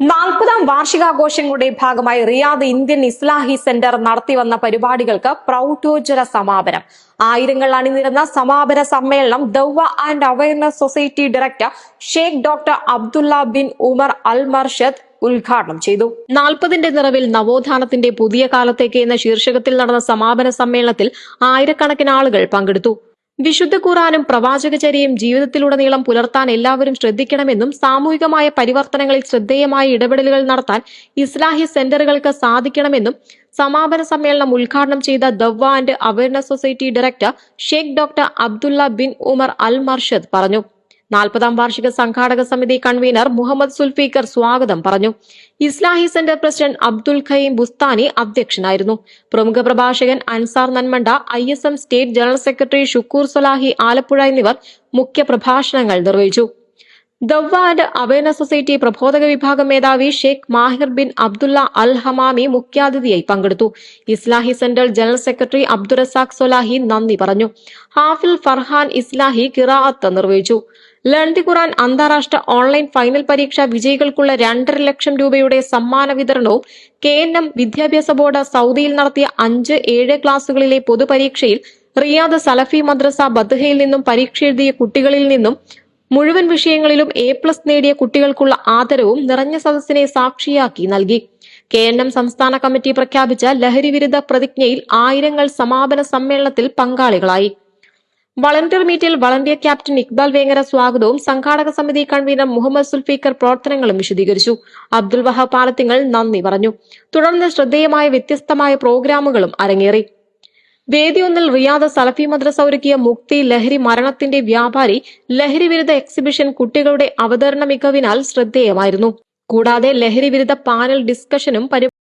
നാൽപ്പതാം വാർഷികാഘോഷങ്ങളുടെ ഭാഗമായി Riyadh Indian ഇസ്ലാഹി centre നടത്തിവന്ന പരിപാടികൾക്ക് പ്രൗഢോജ്വല സമാപനം. ആയിരങ്ങൾ അണിനിരുന്ന സമാപന സമ്മേളനം Dawah and awareness society director Sheikh doctor Abdullah bin Umar al Marshad ഉദ്ഘാടനം ചെയ്തു. നാൽപ്പതിന്റെ നിറവിൽ നവോത്ഥാനത്തിന്റെ പുതിയ കാലത്തേക്ക് എന്ന ശീർഷകത്തിൽ നടന്ന സമാപന സമ്മേളനത്തിൽ ആയിരക്കണക്കിന് ആളുകൾ പങ്കെടുത്തു. വിശുദ്ധ ഖുറാനും പ്രവാചകചര്യയും ജീവിതത്തിലുടനീളം പുലർത്താൻ എല്ലാവരും ശ്രദ്ധിക്കണമെന്നും സാമൂഹികമായ പരിവർത്തനങ്ങളിൽ ശ്രദ്ധേയമായ ഇടപെടലുകൾ നടത്താൻ ഇസ്ലാഹി സെന്ററുകൾക്ക് സാധിക്കണമെന്നും സമാപന സമ്മേളനം ഉദ്ഘാടനം ചെയ്ത Dawah and awareness society director Sheikh doctor Abdullah bin Umar al Marshad പറഞ്ഞു. നാൽപ്പതാം വാർഷിക സംഘാടക സമിതി കൺവീനർ മുഹമ്മദ് സുൽഫീഖർ സ്വാഗതം പറഞ്ഞു. ഇസ്ലാഹി സെന്റർ പ്രസിഡന്റ് അബ്ദുൽ ഖയീം ബുസ്താനി അധ്യക്ഷനായിരുന്നു. പ്രമുഖ പ്രഭാഷകൻ Ansar Nanmanda I S M state general secretary Shukoor Swalahi Alappuzha എന്നിവർ മുഖ്യ പ്രഭാഷണങ്ങൾ നിർവഹിച്ചു. ദവ്വ ആൻഡ് അവേർനസ് സൊസൈറ്റി പ്രബോധക വിഭാഗം മേധാവി Sheikh Mahir bin Abdullah al Hamami മുഖ്യാതിഥിയായി പങ്കെടുത്തു. Islahi central general secretary Abdurazak Swalahi നന്ദി പറഞ്ഞു. ഹാഫിൽ ഫർഹാൻ ഇസ്ലാഹി കിറാഅത്ത് നിർവഹിച്ചു. ലേൺ ഖുറാൻ അന്താരാഷ്ട്ര ഓൺലൈൻ ഫൈനൽ പരീക്ഷ വിജയികൾക്കുള്ള രണ്ടര ലക്ഷം രൂപയുടെ സമ്മാന വിതരണവും കെ എൻ എം വിദ്യാഭ്യാസ ബോർഡ് സൗദിയിൽ നടത്തിയ അഞ്ച് ഏഴ് ക്ലാസുകളിലെ പൊതുപരീക്ഷയിൽ റിയാദ് സലഫി മദ്രസ ബദ്ഹയിൽ നിന്നും പരീക്ഷ എഴുതിയ കുട്ടികളിൽ നിന്നും മുഴുവൻ വിഷയങ്ങളിലും എ പ്ലസ് നേടിയ കുട്ടികൾക്കുള്ള ആദരവും നിറഞ്ഞ സദസ്സിനെ സാക്ഷിയാക്കി നൽകി. കെ എൻ എം സംസ്ഥാന കമ്മിറ്റി പ്രഖ്യാപിച്ച ലഹരി വിരുദ്ധ പ്രതിജ്ഞയിൽ ആയിരങ്ങൾ സമാപന സമ്മേളനത്തിൽ പങ്കാളികളായി. വളണ്ടിയർ മീറ്റിൽ വളണ്ടിയർ ക്യാപ്റ്റൻ ഇക്ബാൽ വേങ്ങര സ്വാഗതവും സംഘാടക സമിതി കൺവീനർ മുഹമ്മദ് സുൽഫീഖർ പ്രവർത്തനങ്ങളും വിശദീകരിച്ചു. അബ്ദുൽ വഹാബ് പാലത്തിങ്ങൾ നന്ദി പറഞ്ഞു. തുടർന്ന് ശ്രദ്ധേയമായ വ്യത്യസ്തമായ പ്രോഗ്രാമുകളും അരങ്ങേറി. വേദിയൊന്നിൽ റിയാദ് സലഫി മദ്രസ ഒരുക്കിയ മുക്തി ലഹരി മരണത്തിന്റെ വ്യാപാരി ലഹരി വിരുദ്ധ എക്സിബിഷൻ കുട്ടികളുടെ അവതരണ മികവിനാൽ ശ്രദ്ധേയമായിരുന്നു. കൂടാതെ ലഹരി വിരുദ്ധ പാനൽ ഡിസ്കഷനും